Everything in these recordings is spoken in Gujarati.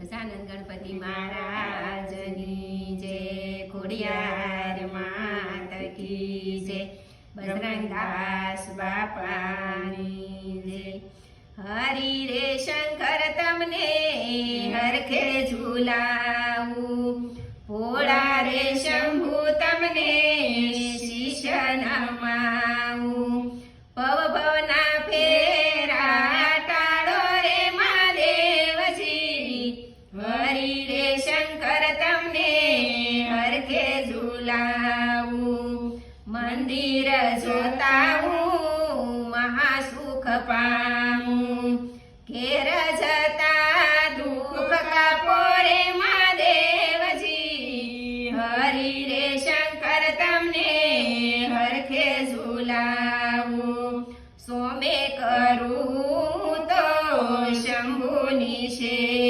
ગજાનંદ ગણપતિ મહારાજની જય, ખોડિયાર માત કી જય, બજરંગદાસ બાપાની જય. હરિ રે શંકર તમને હરખે ઝુલાવું. ભોળા રે શંભુ તમને શિષ નમાવું. ઝુલાવું મંદિર જોતા હું મહાસુખ પામું. ઘેર જતા દુઃખ કાપો રે મહાદેવજી. હરી રે શંકર તમને હરખે ઝુલાવું સોમે કરું તો શંભુની સેવા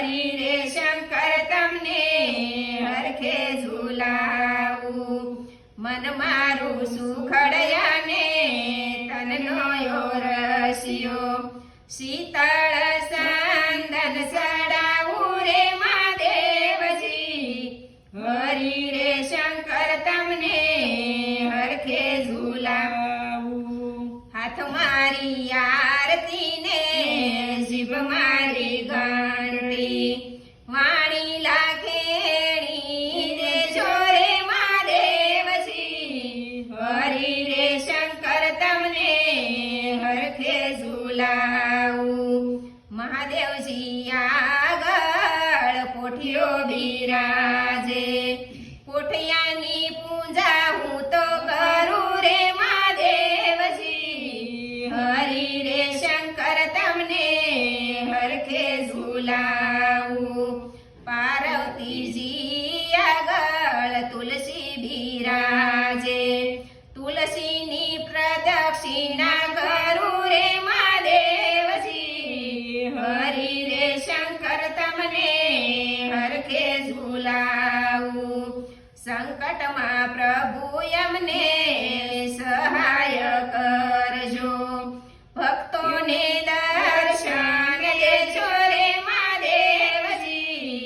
હરી રે શંકર તમને હરખે ઝુલાવું. મન મારું સુખડયાને તનનો રસિયો. શીતળ સાંદન સડાવું રે મહાદેવજી. હરી રે શંકર તમને હરખે ઝુલાવું. હાથ મારી આરતીને પોઠિયો બિરાજે પોઠિયાની પૂજા હું તો કરું રે મહાદેવજી. હરિ રે શંકર તમને હરખે ઝુલાવું. પાર્વતીજી સંકટમાં પ્રભુ એમને સહાય કરજો. ભક્તોને દર્શન દેજો રે મહાદેવજી.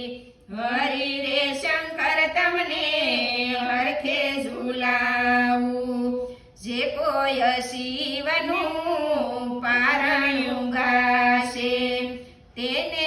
હરિ રે શંકર તમને હરખે ઝુલાવું. જે કોઈ શિવનું પારણ્યું ગાશે તેને